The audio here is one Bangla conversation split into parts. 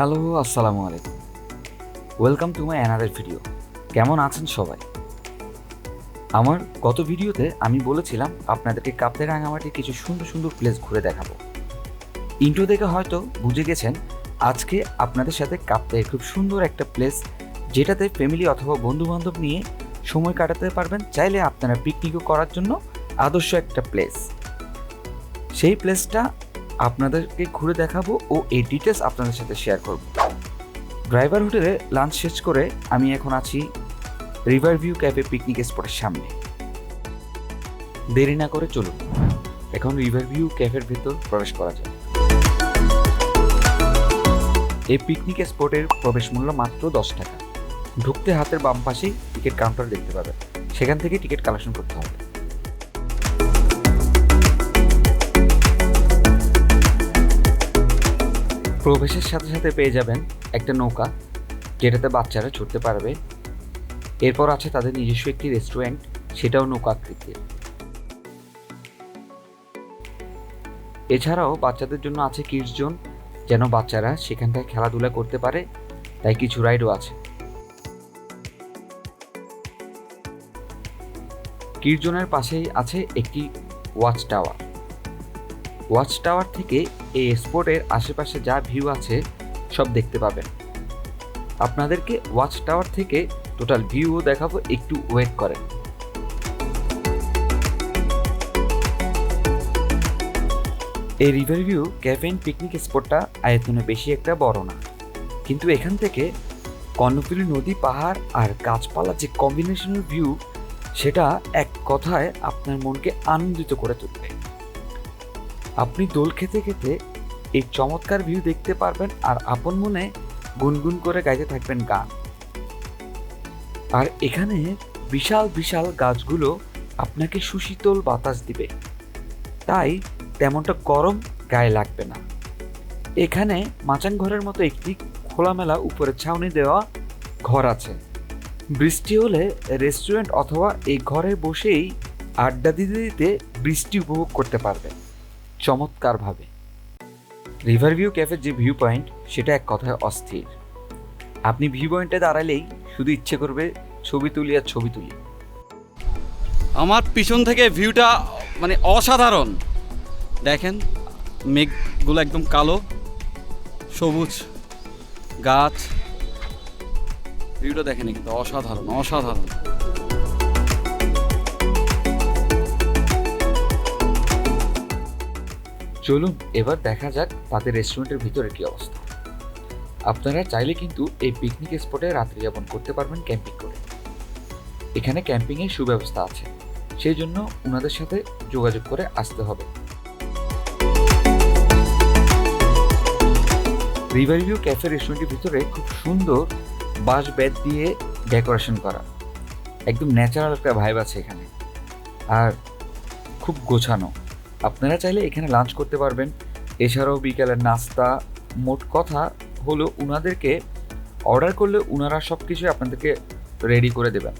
হ্যালো, আসসালামু আলাইকুম। Welcome to my another video. কেমন আছেন সবাই? আমার গত ভিডিওতে আমি বলেছিলাম আপনাদেরকে কাপ্তাই রাঙামাটির কিছু সুন্দর সুন্দর প্লেস ঘুরে দেখাবো। ইন্ট্রো দেখে হয়তো বুঝে গেছেন, আজকে আপনাদের সাথে কাপ্তাইয়ের খুব সুন্দর একটা প্লেস যেটাতে ফ্যামিলি অথবা বন্ধু বান্ধব নিয়ে সময় কাটাতে পারবেন, চাইলে আপনারা পিকনিকও করার জন্য আদর্শ একটা প্লেস সেই প্লেসটা আপনাদেরকে ঘুরে দেখাবো ও এই ডিটেলস আপনাদের সাথে শেয়ার করব। ড্রাইভার হোটেলে লাঞ্চ শেষ করে আমি এখন আছি রিভার ভিউ ক্যাফে পিকনিক স্পটের সামনে। দেরি না করে চলুন, এখন রিভার ভিউ ক্যাফের ভেতর প্রবেশ করা যায় এই পিকনিক স্পটের প্রবেশ মূল্য মাত্র দশ টাকা। ঢুকতে হাতের বাম পাশেই টিকিট কাউন্টার দেখতে পাবেন। সেখান থেকে টিকিট কালেকশন করতে হবে। প্রবেশের সাথে সাথে পেয়ে যাবেন একটা নৌকা, যেটাতে বাচ্চারা ছুটতে পারবে। এরপর আছে তাদের নিজস্ব একটি রেস্টুরেন্ট সেটাও নৌকা আকৃতির এছাড়াও বাচ্চাদের জন্য আছে কিডস জোন যেন বাচ্চারা সেখানটায় খেলাধুলা করতে পারে, তাই কিছু রাইডও আছে। কিডস পাশেই আছে একটি ওয়াচ টাওয়ার ওয়াচ টাওয়ার থেকে এই স্পটের আশেপাশে যা ভিউ আছে, সব দেখতে পাবেন। আপনাদেরকে ওয়াচ টাওয়ার থেকে টোটাল ভিউও দেখাবো, একটু ওয়েট করেন। এই রিভার ভিউ ক্যাফেন পিকনিক স্পটটা আয়তনে বেশি একটা বড় না। কিন্তু এখান থেকে কর্ণফুলী নদী, পাহাড় আর গাছপালা যে কম্বিনেশনের ভিউ সেটা এক কথায় আপনার মনকে আনন্দিত করে তুলবে। আপনি দোল খেতে খেতে এই চমৎকার ভিউ দেখতে পারবেন আর আপন মনে গুনগুন করে গাইতে থাকবেন গান। আর এখানে বিশাল বিশাল গাছগুলো আপনাকে সুশীতল বাতাস দিবে। তাই তেমনটা গরম গায়ে লাগবে না। এখানে মাচাং ঘরের মতো একটি খোলামেলা উপরে ছাউনি দেওয়া ঘর আছে। বৃষ্টি হলে রেস্টুরেন্ট অথবা এই ঘরে বসেই আড্ডা দিতে দিতে বৃষ্টি উপভোগ করতে পারবেন। চমৎকারভাবে। রিভার ভিউ ক্যাফের যে ভিউ পয়েন্ট সেটা এক কথায় অস্থির। আপনি ভিউ পয়েন্টে দাঁড়ালেই শুধু ইচ্ছে করবে ছবি তুলি আর ছবি তুলি। আমার পিছন থেকে ভিউটা মানে অসাধারণ। দেখেন, মেঘগুলো একদম কালো, সবুজ গাছ। ভিউটা দেখেন কিন্তু অসাধারণ অসাধারণ। চলুন, এবার দেখা যাক তাদের রেস্টুরেন্টের ভিতরে কি অবস্থা। আপনারা চাইলে কিন্তু এই পিকনিক স্পটে রাত্রি যাপন করতে পারবেন ক্যাম্পিং করে। এখানে ক্যাম্পিংয়ের সুব্যবস্থা আছে। সেই জন্য ওনাদের সাথে যোগাযোগ করে আসতে হবে। রিভার ভিউ ক্যাফে রেস্টুরেন্টের ভিতরে খুব সুন্দর বাঁশ বেত দিয়ে ডেকোরেশন করা। একদম ন্যাচারাল একটা ভাইব আছে এখানে। আর খুব গোছানো। আপনারা চাইলে এখানে লাঞ্চ করতে পারবেন। এছাড়াও বিকেলের নাস্তা, মোট কথা হলো উনাদেরকে অর্ডার করলে উনারা সব কিছু আপনাদেরকে রেডি করে দেবেন।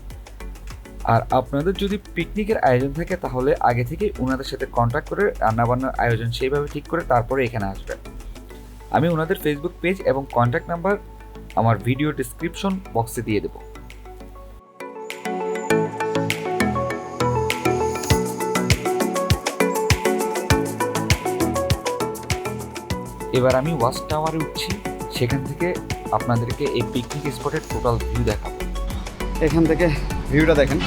আর আপনাদের যদি পিকনিকের আয়োজন থাকে তাহলে আগে থেকে ওনাদের সাথে কন্ট্যাক্ট করে রান্নাবান্নার আয়োজন সেইভাবে ঠিক করে তারপরে এখানে আসবেন। আমি ওনাদের ফেসবুক পেজ এবং কন্ট্যাক্ট নাম্বার আমার ভিডিও ডিসক্রিপশন বক্সে দিয়ে দেবো। এবার আমি ওয়াচ টাওয়ারে উঠছি, সেখান থেকে আপনাদেরকে এই পিকনিক স্পটের টোটাল ভিউ দেখাবো। এখান থেকে ভিউটা দেখেন।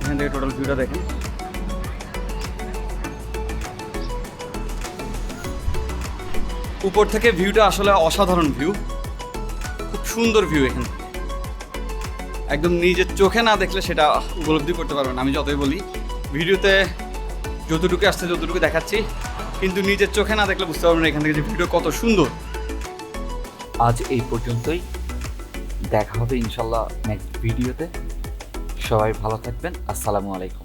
এখান থেকে টোটাল ভিউটা দেখেন। উপর থেকে ভিউটা আসলে অসাধারণ ভিউ খুব সুন্দর ভিউ এখান। একদম নিজের চোখে না দেখলে সেটা উপলব্ধি করতে পারবেন আমি যতই বলি। ভিডিওতে যতটুকু আসছে যতটুকু দেখাচ্ছি, কিন্তু নিজের চোখে না দেখলে বুঝতে পারবেন এখান থেকে যে ভিডিও কত সুন্দর। আজ এই পর্যন্তই। দেখা হবে ইনশাল্লাহ নেক্সট ভিডিওতে সবাই ভালো থাকবেন। আসসালামু আলাইকুম।